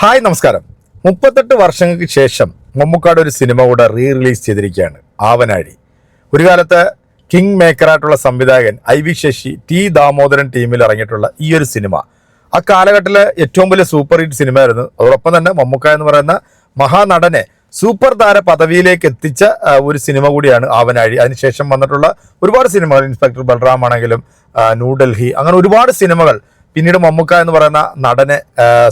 Hi നമസ്കാരം. മുപ്പത്തെട്ട് വർഷങ്ങൾക്ക് ശേഷം മമ്മൂക്കാട് ഒരു സിനിമ കൂടെ റീ റിലീസ് ചെയ്തിരിക്കുകയാണ് ആവനാഴി. ഒരു കാലത്ത് കിങ് മേക്കറായിട്ടുള്ള സംവിധായകൻ I V Sasi T Damodaran ടീമിൽ ഇറങ്ങിയിട്ടുള്ള ഈ ഒരു സിനിമ. ആ കാലഘട്ടത്തിലെ ഏറ്റവും വലിയ സൂപ്പർ ഹിറ്റ് സിനിമയായിരുന്നു. അതോടൊപ്പം തന്നെ മമ്മൂക്ക എന്ന് പറയുന്ന മഹാനടനെ സൂപ്പർ താര പദവിയിലേക്ക് എത്തിച്ച ഒരു സിനിമ കൂടിയാണ് ആവനാഴി. അതിനുശേഷം വന്നിട്ടുള്ള ഒരുപാട് സിനിമകൾ ഇൻസ്പെക്ടർ ബൽറാം ആണെങ്കിലും ന്യൂഡൽഹി അങ്ങനെ ഒരുപാട് സിനിമകൾ പിന്നീട് മമ്മൂക്ക എന്ന് പറയുന്ന നടനെ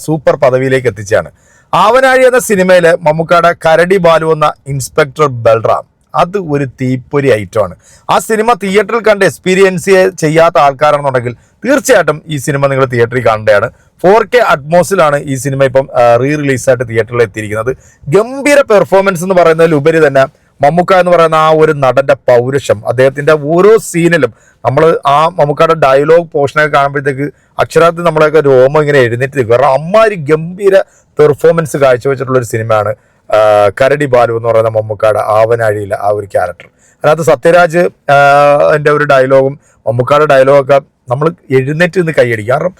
സൂപ്പർ പദവിയിലേക്ക് എത്തിച്ചാണ് ആവനാഴി എന്ന സിനിമയിലെ മമ്മൂക്കയുടെ കരടി ബാലു എന്ന ഇൻസ്പെക്ടർ ബൽറാം അത് ഒരു തീപ്പൊരി ഐറ്റമാണ്. ആ സിനിമ തിയേറ്ററിൽ കണ്ട് എക്സ്പീരിയൻസ് ചെയ്യാത്ത ആൾക്കാരാണെന്നുണ്ടെങ്കിൽ തീർച്ചയായിട്ടും ഈ സിനിമ നിങ്ങൾ തിയേറ്ററിൽ കാണേണ്ടതാണ്. ഫോർ കെ അറ്റ്മോസിലാണ് ഈ സിനിമ ഇപ്പം റീ റിലീസായിട്ട് തിയേറ്ററിൽ എത്തിയിരിക്കുന്നത്. ഗംഭീര പെർഫോമൻസ് എന്ന് പറയുന്നതിലുപരി തന്നെ മമ്മൂക്ക എന്ന് പറയുന്ന ആ ഒരു നടന്റെ പൗരുഷം അദ്ദേഹത്തിന്റെ ഓരോ സീനിലും നമ്മൾ ആ മമ്മൂക്കയുടെ ഡയലോഗ് പോർഷനൊക്കെ കാണുമ്പോഴത്തേക്ക് അക്ഷരാർത്ഥത്തിൽ നമ്മളെയൊക്കെ രോമം ഇങ്ങനെ എഴുന്നേറ്റ് നിൽക്കും കാരണം അമ്മാരി ഗംഭീര പെർഫോമൻസ് കാഴ്ചവെച്ചിട്ടുള്ള ഒരു സിനിമയാണ് കരടി ബാലു എന്ന് പറയുന്ന മമ്മൂക്കാട് ആവനാഴിയിലെ ആ ഒരു ക്യാരക്ടർ അതിനകത്ത് സത്യരാജ് എന്റെ ഒരു ഡയലോഗും മമ്മൂക്കാട് ഡയലോഗൊക്കെ നമ്മൾ എഴുന്നേറ്റ് നിന്ന് കൈയടിക്കും. കാരണം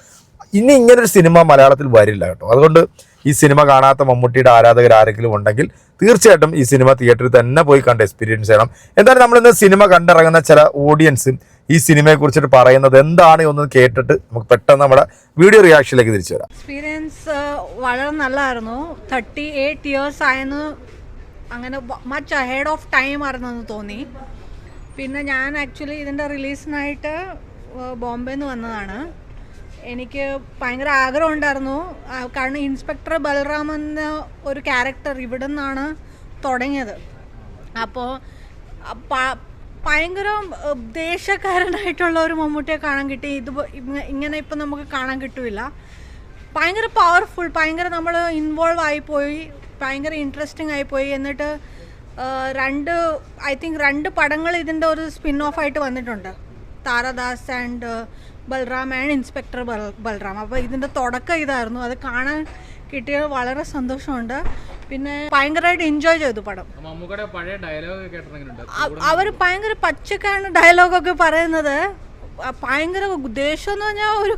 ഇനി ഇങ്ങനൊരു സിനിമ മലയാളത്തിൽ വരില്ല കേട്ടോ. അതുകൊണ്ട് ഈ സിനിമ കാണാത്ത മമ്മൂട്ടിയുടെ ആരാധകർ ആരെങ്കിലും ഉണ്ടെങ്കിൽ തീർച്ചയായിട്ടും ഈ സിനിമ തിയേറ്ററിൽ തന്നെ പോയി കണ്ട് എക്സ്പീരിയൻസ് ചെയ്യണം. എന്തായാലും നമ്മളിന്ന് സിനിമ കണ്ടിറങ്ങുന്ന ചില ഓഡിയൻസ് ഈ സിനിമയെ കുറിച്ചിട്ട് പറയുന്നത് എന്താണ് ഒന്ന് കേട്ടിട്ട് നമുക്ക് പെട്ടെന്ന് നമ്മുടെ വീഡിയോ റിയാക്ഷനിലേക്ക് തിരിച്ചു വരാം. എക്സ്പീരിയൻസ് വളരെ നല്ലതായിരുന്നു. തേർട്ടി എയ്റ്റ് ഇയേഴ്സ് ആയെന്ന് അങ്ങനെ മച്ച് അഹെഡ് ഓഫ് ടൈം ആയിരുന്നെന്ന് തോന്നി. പിന്നെ ഞാൻ ആക്ച്വലി ഇതിന്റെ റിലീസിനായിട്ട് ബോംബെയിൽ നിന്ന് വന്നതാണ്. എനിക്ക് ഭയങ്കര ആഗ്രഹം ഉണ്ടായിരുന്നു. കാരണം ഇൻസ്പെക്ടർ ബൽറാം എന്ന ഒരു ക്യാരക്ടർ ഇവിടെ നിന്നാണ് തുടങ്ങിയത് അപ്പോൾ ഭയങ്കര ദേശക്കാരനായിട്ടുള്ള ഒരു മമ്മൂട്ടിയെ കാണാൻ കിട്ടി. ഇത് ഇങ്ങനെ ഇപ്പം നമുക്ക് കാണാൻ കിട്ടില്ല. ഭയങ്കര പവർഫുൾ ഭയങ്കര നമ്മൾ ഇൻവോൾവ് ആയിപ്പോയി ഭയങ്കര ഇൻട്രസ്റ്റിംഗ് ആയിപ്പോയി എന്നിട്ട് രണ്ട് ഐ തിങ്ക് രണ്ട് പടങ്ങൾ ഇതിന്റെ ഒരു സ്പിൻ ഓഫ് ആയിട്ട് വന്നിട്ടുണ്ട്. Taradas and Balram and inspector Bal Balram. അപ്പോൾ ഇതിന്റെ തുടക്കം ഇതായിരുന്നു. അത് കാണാൻ കിട്ടിയത് വളരെ സന്തോഷമുണ്ട്. പിന്നെ ഭയങ്കരമായിട്ട് എൻജോയ് ചെയ്തു പടം. അവർ ഭയങ്കര പച്ചക്കാണ് ഡയലോഗൊക്കെ പറയുന്നത്. ഭയങ്കര ദേഷ്യം എന്ന് പറഞ്ഞാൽ ഒരു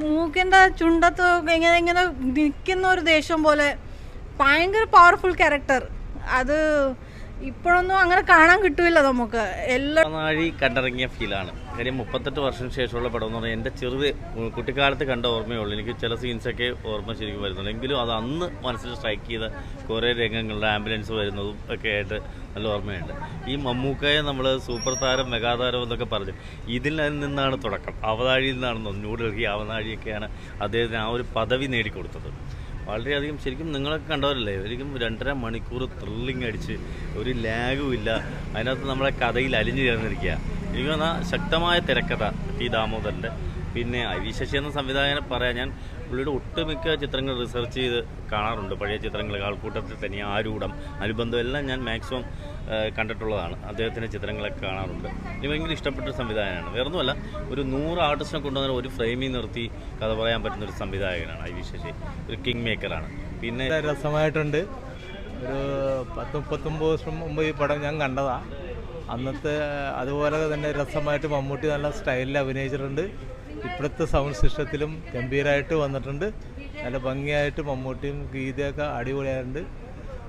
മൂക്കിന്റെ ചുണ്ടത്ത് ഇങ്ങനെ ഇങ്ങനെ നിൽക്കുന്ന ഒരു ദേഷ്യം പോലെ. ഭയങ്കര പവർഫുൾ ക്യാരക്ടർ അത് ഇപ്പോഴൊന്നും അങ്ങനെ കാണാൻ കിട്ടൂല നമുക്ക്. എല്ലാ നാഴി കണ്ടിറങ്ങിയ ഫീലാണ് കാര്യം മുപ്പത്തെട്ട് വർഷം ശേഷമുള്ള പടം എന്ന് പറഞ്ഞാൽ എന്റെ ചെറുത് കുട്ടിക്കാലത്ത് കണ്ട ഓർമ്മയേ ഉള്ളൂ എനിക്ക് ചില സീൻസൊക്കെ ഓർമ്മ ശരിക്കും വരുന്നുണ്ട്. എങ്കിലും അത് അന്ന് മനസ്സിൽ സ്ട്രൈക്ക് ചെയ്ത കുറേ രംഗങ്ങളുടെ ആംബുലൻസ് വരുന്നതും ഒക്കെ ആയിട്ട് നല്ല ഓർമ്മയുണ്ട്. ഈ മമ്മൂക്കയെ നമ്മൾ സൂപ്പർ താരം മെഗാതാരം എന്നൊക്കെ പറഞ്ഞു ഇതിൽ നിന്നാണ് തുടക്കം. അവതാഴിയിൽ നിന്നാണ്. ന്യൂഡൽഹി അവതാഴിയൊക്കെയാണ് അദ്ദേഹത്തിന് ആ ഒരു പദവി നേടിക്കൊടുത്തത്. വളരെയധികം ശരിക്കും നിങ്ങളൊക്കെ കണ്ടവരല്ലേ? ശരിക്കും രണ്ടര മണിക്കൂർ ത്രില്ലിങ് അടിച്ച് ഒരു ലാഗും ഇല്ല. അതിനകത്ത് നമ്മളെ കഥയിൽ അലിഞ്ഞു ചേർന്നിരിക്കുക എനിക്ക് തോന്നുന്ന ശക്തമായ തിരക്കഥ ടി ദാമോദരന്റെ പിന്നെ ഐ ശശി എന്ന സംവിധായകനെ പറയാൻ ഞാൻ പുള്ളിയുടെ ഒട്ടുമിക്ക ചിത്രങ്ങൾ റിസർച്ച് ചെയ്ത് കാണാറുണ്ട്. പഴയ ചിത്രങ്ങൾ ആൾക്കൂട്ടത്തിൽ തന്നെ ആരൂടം അനുബന്ധം എല്ലാം ഞാൻ മാക്സിമം കണ്ടിട്ടുള്ളതാണ്. അദ്ദേഹത്തിന്റെ ചിത്രങ്ങളൊക്കെ കാണാറുണ്ട്. എനിക്ക് ഭയങ്കര ഇഷ്ടപ്പെട്ട സംവിധായകനാണ്. വേറൊന്നുമല്ല ഒരു നൂറ് ആർട്ടിസ്റ്റിനെ കൊണ്ടുവന്ന ഒരു ഫ്രെയിമിൽ നിർത്തി കഥ പറയാൻ പറ്റുന്ന ഒരു സംവിധായകനാണ് ഐ വി ശശി. ഒരു കിങ് മേക്കറാണ്. പിന്നെ രസമായിട്ടുണ്ട്. ഒരു പത്ത് മുപ്പത്തൊമ്പത് വർഷം മുമ്പ് ഈ പടം ഞാൻ കണ്ടതാണ് അന്നത്തെ അതുപോലെ തന്നെ രസമായിട്ട് മമ്മൂട്ടി നല്ല സ്റ്റൈലിൽ അഭിനയിച്ചിട്ടുണ്ട്. ഇപ്പോഴത്തെ സൗണ്ട് സിസ്റ്റത്തിലും ഗംഭീരമായിട്ട് വന്നിട്ടുണ്ട്. നല്ല ഭംഗിയായിട്ട് മമ്മൂട്ടിയും ഗീതയൊക്കെ അടിപൊളിയായിട്ടുണ്ട്.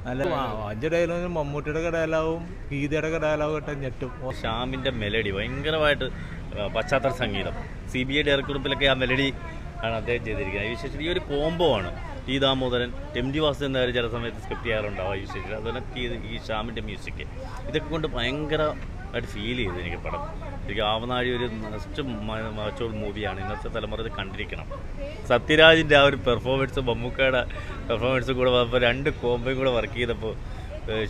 നല്ല അഞ്ച് മമ്മൂട്ടിയുടെ ഡയലോഗും ഗീതയുടെ ഡയലോഗും ഇട്ട് ഞെട്ടും. ഷ്യാമിന്റെ മെലഡി ഭയങ്കരമായിട്ട് പശ്ചാത്തല സംഗീതം. സി ബി ഐ ഡയറക്ടറുപ്പിലൊക്കെ ആ മെലഡി ആണ് അദ്ദേഹം ചെയ്തിരിക്കുന്നത്. വിശേഷം ഈ ഒരു കോംബോ ആണ്. T Damodaran M D Vasu എന്ന ചില സമയത്ത് സ്ക്രിപ്റ്റ് ചെയ്യാറുണ്ടാവും ഈ വിശേഷം അതുപോലെ ഈ ഷ്യാമിന്റെ മ്യൂസിക് ഇതൊക്കെ കൊണ്ട് ഭയങ്കരമായിട്ട് ഫീൽ ചെയ്തു എനിക്ക് പടം. എനിക്ക് ആവനാഴി ഒരു നെക്സ്റ്റ് മച്ചോൾ മൂവിയാണ് ഇന്നത്തെ തലമുറ ഇത് കണ്ടിരിക്കണം. സത്യരാജിന്റെ ആ ഒരു പെർഫോമൻസ് മമ്മൂക്കയുടെ പെർഫോമൻസ് കൂടെ വന്നപ്പോൾ രണ്ട് കോമ്പയും കൂടെ വർക്ക് ചെയ്തപ്പോൾ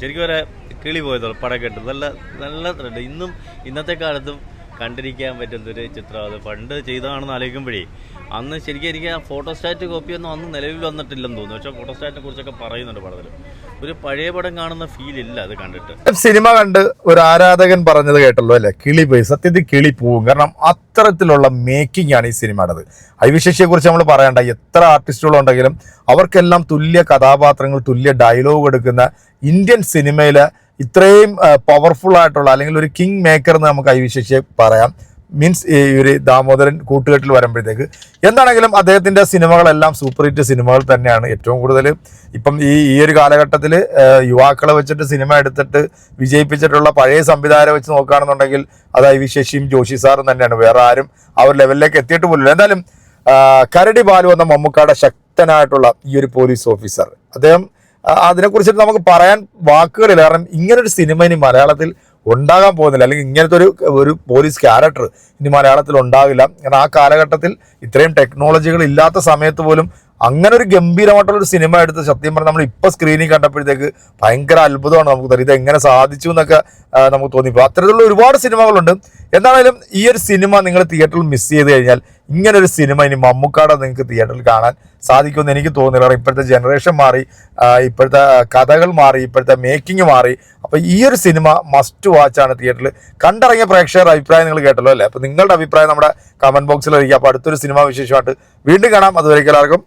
ശരിക്കും ഒരു കിളി പോയതോ പടം കേട്ടു നല്ല നല്ല ഇന്നും ഇന്നത്തെ കാലത്തും കണ്ടിരിക്കാൻ പറ്റുന്നൊരു ചിത്രം. അത് പണ്ട് ചെയ്തതാണെന്ന് ആലോചിക്കുമ്പോഴേ അന്ന് ശരിക്കും എനിക്ക് ആ ഫോട്ടോസ്റ്റാറ്റ് കോപ്പിയൊന്നും അന്ന് നിലവിൽ വന്നിട്ടില്ലെന്ന് തോന്നുന്നു. പക്ഷേ ഫോട്ടോസ്റ്റാറ്റിനെ കുറിച്ചൊക്കെ പറയുന്നുണ്ട് പടത്തിൽ ഒരു പഴയ പടം കാണുന്ന ഫീൽ ഇല്ല അത് കണ്ടിട്ട്. സിനിമ കണ്ട് ഒരു ആരാധകൻ പറഞ്ഞത് കേട്ടല്ലോ അല്ലെ? കിളി പോയി. സത്യത്തിൽ കിളി പോവും. കാരണം അത്തരത്തിലുള്ള മേക്കിംഗ് ആണ് ഈ സിനിമയുടേത്. ഐവിശേഷിയെ കുറിച്ച് നമ്മൾ പറയണ്ട. എത്ര ആർട്ടിസ്റ്റുകളുണ്ടെങ്കിലും അവർക്കെല്ലാം തുല്യ കഥാപാത്രങ്ങൾ തുല്യ ഡയലോഗ് എടുക്കുന്ന ഇന്ത്യൻ സിനിമയിലെ ഇത്രയും പവർഫുൾ ആയിട്ടുള്ള അല്ലെങ്കിൽ ഒരു കിങ് മേക്കർ എന്ന് നമുക്ക് അവിശേഷിച്ച് പറയാം. മീൻസ് ഈ ഒരു ദാമോദരൻ കൂട്ടുകെട്ടിൽ വരുമ്പോഴത്തേക്ക് എന്താണെങ്കിലും അദ്ദേഹത്തിന്റെ സിനിമകളെല്ലാം സൂപ്പർ ഹിറ്റ് സിനിമകൾ തന്നെയാണ് ഏറ്റവും കൂടുതൽ. ഇപ്പം ഈ ഈ ഒരു കാലഘട്ടത്തിൽ യുവാക്കളെ വെച്ചിട്ട് സിനിമ എടുത്തിട്ട് വിജയിപ്പിച്ചിട്ടുള്ള പഴയ സംവിധായകരെ വെച്ച് നോക്കുകയാണെന്നുണ്ടെങ്കിൽ അത് ഐ വി ശശിയും ജോഷി സാറും തന്നെയാണ്. വേറെ ആരും ആ ഒരു ലെവലിലേക്ക് എത്തിയിട്ട് പോലില്ല എന്തായാലും കരടി ബാലു എന്ന മമ്മൂക്കാടെ ശക്തനായിട്ടുള്ള ഈ ഒരു പോലീസ് ഓഫീസർ അദ്ദേഹം അതിനെക്കുറിച്ചിട്ട് നമുക്ക് പറയാൻ വാക്കുകളില്ല. കാരണം ഇങ്ങനൊരു സിനിമ ഇനി മലയാളത്തിൽ ഉണ്ടാകാൻ പോകുന്നില്ല. അല്ലെങ്കിൽ ഇങ്ങനത്തെ ഒരു ഒരു പോലീസ് ക്യാരക്ടർ ഇനി മലയാളത്തിൽ ഉണ്ടാവില്ല. കാരണം ആ കാലഘട്ടത്തിൽ ഇത്രയും ടെക്നോളജികൾ ഇല്ലാത്ത സമയത്ത് പോലും അങ്ങനെ ഒരു ഗംഭീരമായിട്ടുള്ള ഒരു സിനിമ എടുത്ത് സത്യം പറഞ്ഞാൽ നമ്മൾ ഇപ്പൊ സ്ക്രീനിൽ കണ്ടപ്പോഴത്തേക്ക് ഭയങ്കര അത്ഭുതമാണ് നമുക്ക് ഇത് എങ്ങനെ സാധിച്ചു എന്നൊക്കെ നമുക്ക് തോന്നിപ്പോ അത്തരത്തിലുള്ള ഒരുപാട് സിനിമകളുണ്ട്. എന്താണേലും ഈ ഒരു സിനിമ നിങ്ങൾ തിയേറ്ററിൽ മിസ് ചെയ്ത് കഴിഞ്ഞാൽ ഇങ്ങനൊരു സിനിമ ഇനി മമ്മൂക്കാടെ നിങ്ങൾക്ക് തിയേറ്ററിൽ കാണാൻ സാധിക്കുമെന്ന് എനിക്ക് തോന്നുന്നില്ല. കാരണം ഇപ്പോഴത്തെ ജനറേഷൻ മാറി ഇപ്പോഴത്തെ കഥകൾ മാറി ഇപ്പോഴത്തെ മേക്കിംഗ് മാറി. അപ്പോൾ ഈ ഒരു സിനിമ മസ്റ്റ് വാച്ച് ആണ് തിയേറ്ററിൽ കണ്ടിറങ്ങിയ പ്രേക്ഷകരുടെ അഭിപ്രായം നിങ്ങൾ കേട്ടല്ലോ അല്ലേ? അപ്പോൾ നിങ്ങളുടെ അഭിപ്രായം നമ്മുടെ കമന്റ് ബോക്സിൽ അറിയിക്കുക അപ്പോൾ അടുത്തൊരു സിനിമ വിശേഷമായിട്ട് വീണ്ടും കാണാം. അതുവരേക്കും എല്ലാവർക്കും